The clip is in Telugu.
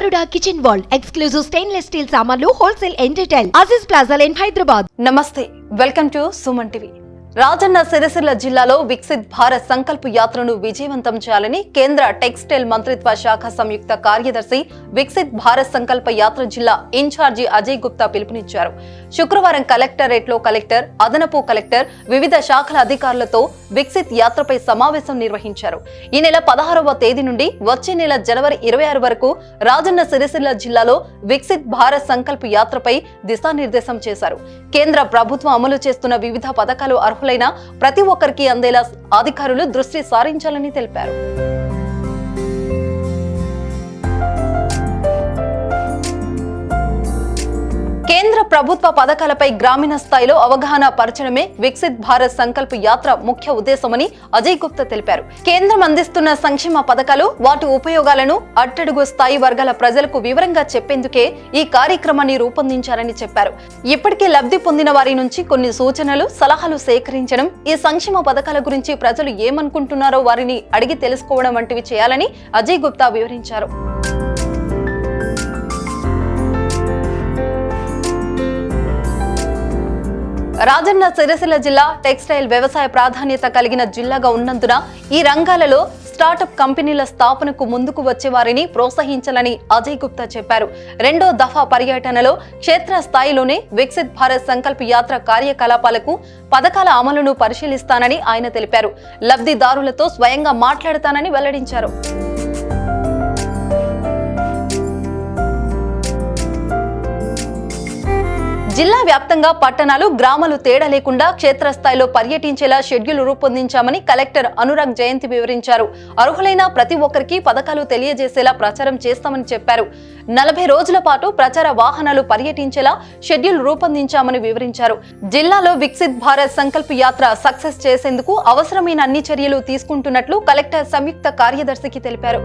Garuda kitchen world exclusive stainless steel సామాన్లు wholesale and retail Aziz plaza lane Hyderabad నమస్తే welcome to Suman TV Rajanna Sircilla జిల్లాలో వికసిత్ భారత్ సంకల్ప యాత్రను విజయవంతం చేయాలని కేంద్ర టెక్స్టైల్ మంత్రిత్వ శాఖ సంయుక్త కార్యదర్శి వికసిత్ భారత్ సంకల్ప యాత్ర జిల్లా ఇన్ఛార్జి అజయ్ గుప్తా పిలుపునిచ్చారు. శుక్రవారం కలెక్టరేట్లో కలెక్టర్ అదనపు కలెక్టర్ వివిధ శాఖల అధికారులతో వికసిత్ యాత్రపై సమావేశం నిర్వహించారు. ఈ నెల పదహారవ తేదీ నుండి వచ్చే నెల జనవరి ఇరవై ఆరు వరకు రాజన్న సిరిసిల్ల జిల్లాలో వికసిత్ భారత్ సంకల్ప యాత్రపై దిశానిర్దేశం చేశారు. కేంద్ర ప్రభుత్వం అమలు చేస్తున్న వివిధ పథకాలు అర్హులైన ప్రతి ఒక్కరికి అందేలా అధికారులు దృష్టి సారించాలని తెలిపారు. కేంద్ర ప్రభుత్వ పథకాలపై గ్రామీణ స్థాయిలో అవగాహన పరచడమే వికసిత్ భారత్ సంకల్ప యాత్ర ముఖ్య ఉద్దేశమని అజయ్ గుప్తా తెలిపారు. కేంద్రం అందిస్తున్న సంక్షేమ పథకాలు వాటి ఉపయోగాలను అట్టడుగు స్థాయి వర్గాల ప్రజలకు వివరంగా చెప్పేందుకే ఈ కార్యక్రమాన్ని రూపొందించారని చెప్పారు. ఇప్పటికే లబ్ధి పొందిన వారి నుంచి కొన్ని సూచనలు సలహాలు సేకరించడం ఈ సంక్షేమ పథకాల గురించి ప్రజలు ఏమనుకుంటున్నారో వారిని అడిగి తెలుసుకోవడం వంటివి చేయాలని అజయ్ గుప్తా వివరించారు. రాజన్న సిరిసిల్ల జిల్లా టెక్స్టైల్ వ్యవసాయ ప్రాధాన్యత కలిగిన జిల్లాగా ఉన్నందున ఈ రంగాలలో స్టార్టప్ కంపెనీల స్థాపనకు ముందుకు వచ్చే వారిని ప్రోత్సహించాలని అజయ్ గుప్తా చెప్పారు. రెండో దఫా పర్యటనలో క్షేత్ర స్థాయిలోనే వికసిత్ భారత్ సంకల్ప యాత్ర కార్యకలాపాలకు పథకాల అమలును పరిశీలిస్తానని ఆయన తెలిపారు. లబ్ధిదారులతో స్వయంగా మాట్లాడతానని వెల్లడించారు. జిల్లా వ్యాప్తంగా పట్టణాలు గ్రామాలు తేడా లేకుండా క్షేత్రస్థాయిలో పర్యటించేలా షెడ్యూల్ రూపొందించామని కలెక్టర్ అనురాగ్ జయంతి వివరించారు. అర్హులైన ప్రతి ఒక్కరికి పథకాలు తెలియజేసేలా ప్రచారం చేస్తామని చెప్పారు. నలభై రోజుల పాటు ప్రచార వాహనాలు పర్యటించేలా షెడ్యూల్ రూపొందించామని వివరించారు. జిల్లాలో వికసిత్ భారత్ సంకల్ప యాత్ర సక్సెస్ చేసేందుకు అవసరమైన అన్ని చర్యలు తీసుకుంటున్నట్లు కలెక్టర్ సంయుక్త కార్యదర్శికి తెలిపారు.